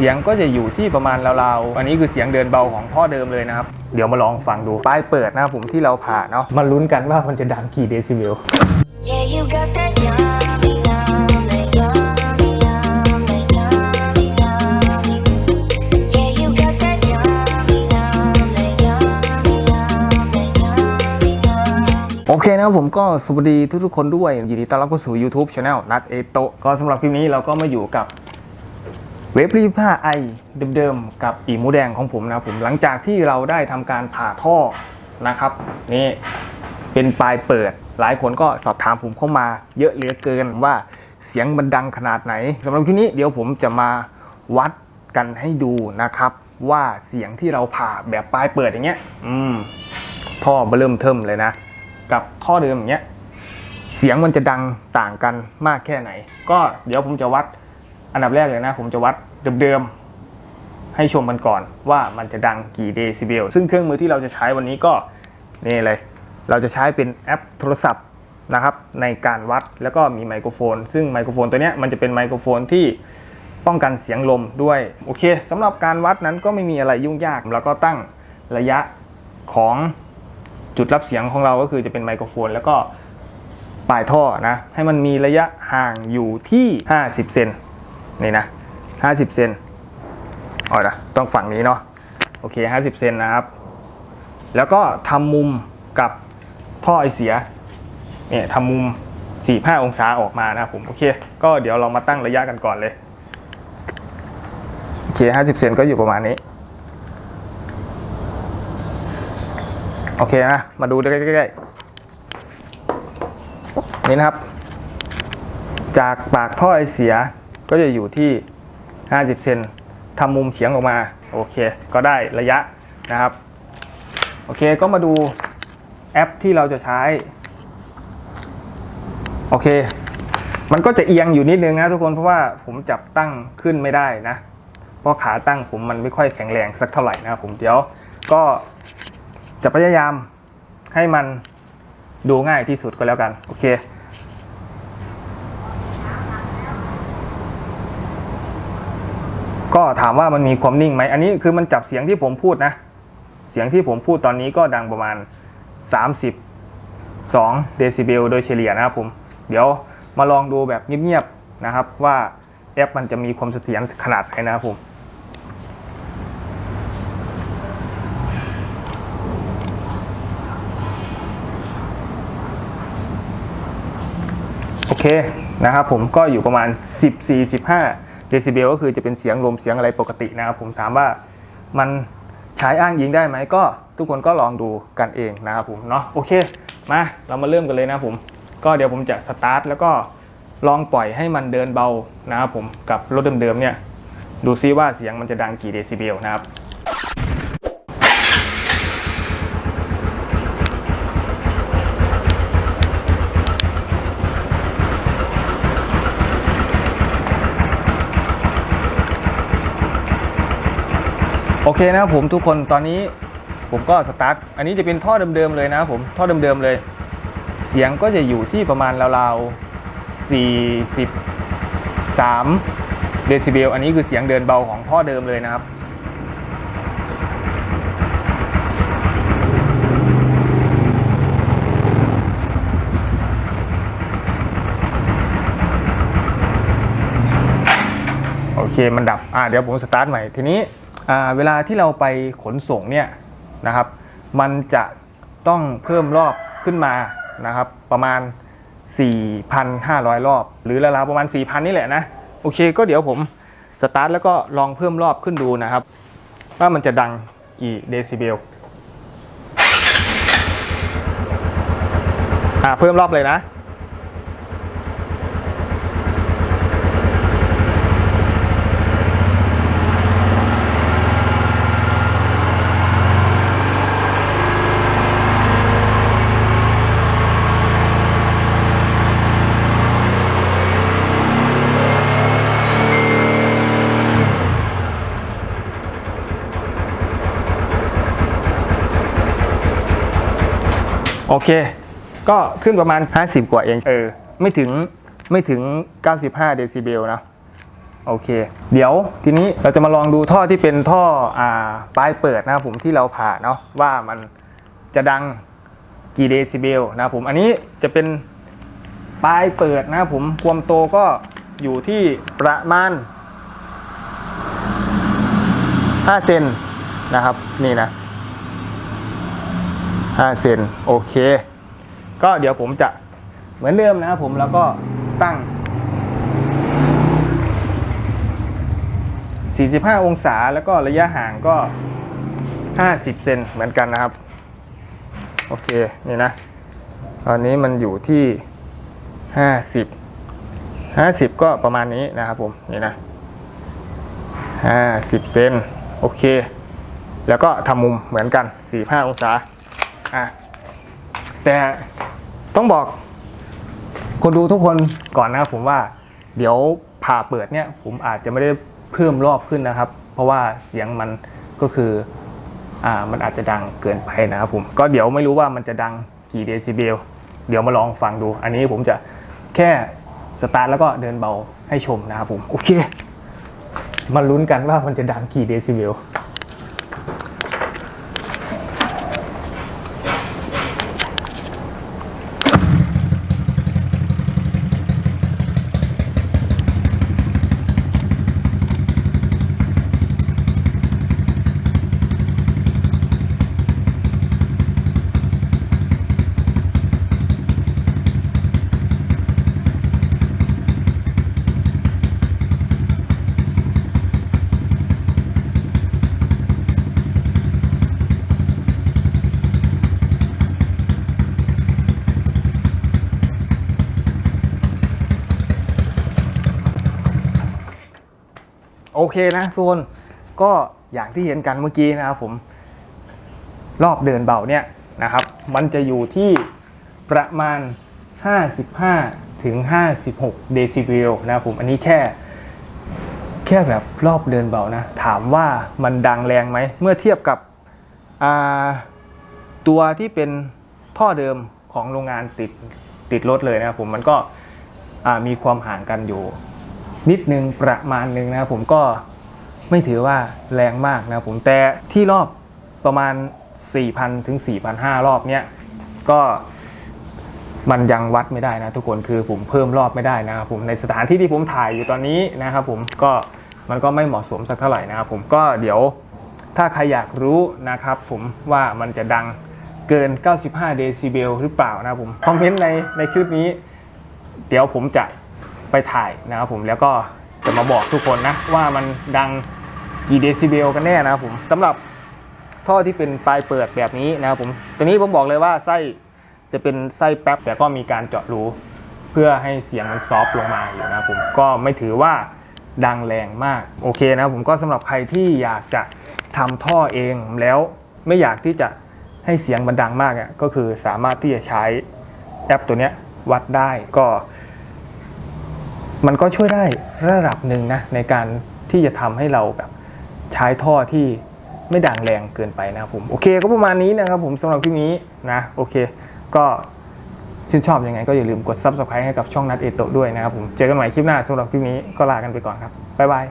เสียงก็จะอยู่ที่ประมาณราวๆ อันนี้คือเสียงเดินเบาของท่อเดิมเลยนะครับ เดี๋ยวมาลองฟังดู ป้ายเปิดนะครับผมที่เราผ่าเนาะ มาลุ้นกันว่ามันจะดังกี่เดซิเบล Yeah, you got that yummy, yummy, yummy, yummy, yummy, yummy. Yeah, you got that yummy, yummy, yummy, yummy, yummy, yummy. โอเคนะครับผมก็สวัสดีทุกๆคนด้วยยินดีต้อนรับเข้าสู่ YouTube Channel นัดเอโตะก็สำหรับคลิปนี้เราก็มาอยู่กับ เวฟรีผ้าไอเดิมๆกับอีหมูแดงของผมนะผมหลังจากที่เราได้ทำการผ่าท่อนะครับ นี่เป็นปลายเปิด หลายคนก็สอบถามผมเข้ามา เยอะเหลือเกินว่าเสียงมันดังขนาดไหนสำหรับคลิปนี้เดี๋ยวผมจะมาวัดกันให้ดูนะครับ ว่าเสียงที่เราผ่าแบบปลายเปิดอย่างเงี้ย อืม ท่อเบอเริ่มเทิมเลยนะ กับท่อเดิมอย่างเงี้ยเสียงมันจะดังต่างกันมากแค่ไหน ก็เดี๋ยวผมจะวัดอันดับแรกเลยนะ ผมจะวัด เดิมๆ ให้ชมกันก่อนว่ามันจะดังกี่เดซิเบล ซึ่งเครื่องมือที่เราจะใช้วันนี้ก็นี่เลย เราจะใช้เป็นแอปโทรศัพท์นะครับในการวัดแล้วก็มีไมโครโฟน ซึ่งไมโครโฟนตัวนี้มันจะเป็นไมโครโฟนที่ป้องกันเสียงลมด้วย โอเคสำหรับการวัดนั้นก็ไม่มีอะไรยุ่งยาก แล้วก็ตั้งระยะของจุดรับเสียงของเราก็คือจะเป็นไมโครโฟน แล้วก็ปลายท่อนะให้มันมีระยะห่างอยู่ที่ 50 เซนนี่นะ 50เซนอ๋อนะต้องฝั่งนี้เนาะโอเค50เซนนะครับ แล้วก็ทำมุมกับท่อไอเสียเนี่ยทำมุม 45 องศาออกมานะครับผมโอเค ก็เดี๋ยวเรามาตั้งระยะกันก่อนเลยโอเค 50 เซนก็อยู่ประมาณนี้ โอเคนะ มาดูใกล้ๆนี่นะครับ จากปากท่อไอเสียก็จะอยู่ที่ 50 เซนทำมุมเฉียงออกมา โอเค ก็ได้ระยะนะครับ โอเค ก็มาดูแอปที่เราจะใช้ โอเค มันก็จะเอียงอยู่นิดนึงนะทุกคน เพราะว่าผมจับตั้งขึ้นไม่ได้นะ เพราะขาตั้งผมมันไม่ค่อยแข็งแรงสักเท่าไหร่นะครับผมเดี๋ยวก็จะพยายามให้มันดูง่ายที่สุดก็แล้วกัน โอเค ถามว่ามันมีความนิ่งไหมอันนี้คือมันจับเสียงที่ผมพูดนะ เสียงที่ผมพูดตอนนี้ก็ดังประมาณ 32เดซิเบลโดยเฉลี่ยนะครับผม เดี๋ยวมาลองดูแบบเงียบๆนะครับ ว่าแอปมันจะมีความเสถียรขนาดไหนนะครับผมโอเคนะครับผมก็อยู่ประมาณ 14-15 เดซิเบลก็คือจะเป็นเสียงลมเสียงอะไรปกตินะครับผมถามว่ามันใช้อ้างยิงได้ไหมก็ทุกคนก็ลองดูกันเองนะครับผมเนาะโอเคมาเรามาเริ่มกันเลยนะครับผม ก็เดี๋ยวผมจะสตาร์ทแล้วก็ลองปล่อยให้มันเดินเบานะครับผมกับรถเดิมๆเนี่ยดูซิว่าเสียงมันจะดังกี่เดซิเบลนะครับ โอเคนะครับผมทุกคนตอนนี้ผมก็สตาร์ทอันนี้จะเป็นท่อเดิมๆเลยนะครับผมท่อเดิมๆเลย เสียงก็จะอยู่ที่ประมาณราวๆ43เดซิเบลอันนี้คือเสียงเดินเบาของท่อเดิมเลยนะครับโอเคมันดับ อ่าเดี๋ยวผมสตาร์ทใหม่ ทีนี้ เวลาที่เราไปขนส่งเนี่ยนะครับ มันจะต้องเพิ่มรอบขึ้นมานะครับ ประมาณ 4,500 รอบ หรือราวๆประมาณ 4,000 นี่แหละนะ โอเคก็เดี๋ยวผมสตาร์ทแล้วก็ลองเพิ่มรอบขึ้นดูนะครับ ว่ามันจะดังกี่เดซิเบลอ่าเพิ่มรอบเลยนะ โอเค ก็ขึ้นประมาณ 50 กว่าเอง เออ ไม่ถึง ไม่ถึง 95 เดซิเบลนะโโอเค เดี๋ยวทีนี้เราจะมาลองดูท่อที่เป็นท่อ อ่า ปลายเปิดนะครับผมที่เราผ่าเนาะว่ามันจะดังกี่เดซิเบลนะครับผมอันนี้จะเป็นปลายเปิดนะครับผมความโตก็อยู่ที่ประมาณ5เซนนะครับ นี่นะ 5เซนโอเค ก็เดี๋ยวผมจะเหมือนเดิมนะครับผมแล้วก็ตั้ง 45 องศาแล้วก็ระยะห่างก็ 50 เซนเหมือนกันนะครับ โอเค นี่นะ ตอนนี้มันอยู่ที่ 50 50 ก็ประมาณนี้นะครับผม นี่นะ 50 เซนโอเค แล้วก็ทำมุมเหมือนกัน 45 องศา อะแต่ต้องบอกคนดูทุกคนก่อนนะครับผมว่าเดี๋ยวผ่าเปิดเนี่ย ผมอาจจะไม่ได้เพิ่มรอบขึ้นนะครับ เพราะว่าเสียงมันก็คืออ่ามันอาจจะดังเกินไปนะครับผมก็เดี๋ยวไม่รู้ว่ามันจะดังกี่เดซิเบลเดี๋ยวมาลองฟังดู อันนี้ผมจะแค่สตาร์ทแล้วก็เดินเบาให้ชมนะครับผม โอเค มาลุ้นกันว่ามันจะดังกี่เดซิเบล โอเคนะทุกคนก็อย่างที่เห็นกันเมื่อกี้นะครับผมรอบเดินเบาเนี่ยนะครับ มันจะอยู่ที่ประมาณ 55 ถึง 56 เดซิเบลนะครับผมอันนี้แค่ แค่แบบรอบเดินเบานะ ถามว่ามันดังแรงไหม เมื่อเทียบกับตัวที่เป็นท่อเดิมของโรงงานติดติดรถเลยนะครับผมมันก็มีความห่างกันอยู่ นิดนึงประมาณนึงนะครับผมก็ไม่ถือว่าแรงมากนะครับผมแต่ที่รอบประมาณ 4,000 ถึง 4,500 รอบเนี้ยก็มันยังวัดไม่ได้นะทุกคนคือผมเพิ่มรอบไม่ได้นะครับผมในสถานที่ที่ผมถ่ายอยู่ตอนนี้นะครับผมก็มันก็ไม่เหมาะสมสักเท่าไหร่นะครับผมก็เดี๋ยวถ้าใครอยากรู้นะครับผมว่ามันจะดังเกิน 95 เดซิเบลหรือเปล่านะครับผมคอมเมนต์ในในคลิปนี้ เดี๋ยวผมจะ ไปถ่ายนะครับผมแล้วก็จะมาบอกทุกคนนะว่ามันดังกี่เดซิเบลกันแน่นะครับผมสำหรับท่อที่เป็นปลายเปิดแบบนี้นะครับผมตัวนี้ผมบอกเลยว่าไส้จะเป็นไส้แป๊บแต่ก็มีการเจาะรูเพื่อให้เสียงมันซอฟต์ลงมาอยู่นะครับผมก็ไม่ถือว่าดังแรงมากโอเคนะครับผมก็สำหรับใครที่อยากจะทำท่อเองแล้วไม่อยากที่จะให้เสียงมันดังมากเนี่ยก็คือสามารถที่จะใช้แอปตัวเนี้ยวัดได้ก็ มันก็ช่วยได้ระดับหนึ่งนะในการที่จะทำให้เราแบบใช้ท่อที่ไม่ดังแรงเกินไปนะครับผมโอเคก็ประมาณนี้นะครับผมสำหรับคลิปนี้นะโอเค ก็ชื่นชอบยังไงก็อย่าลืมกด subscribe ให้กับช่องนัดเอโตด้วยนะครับผมเจอกันใหม่คลิปหน้าสำหรับคลิปนี้ก็ลากันไปก่อนครับบ๊ายบาย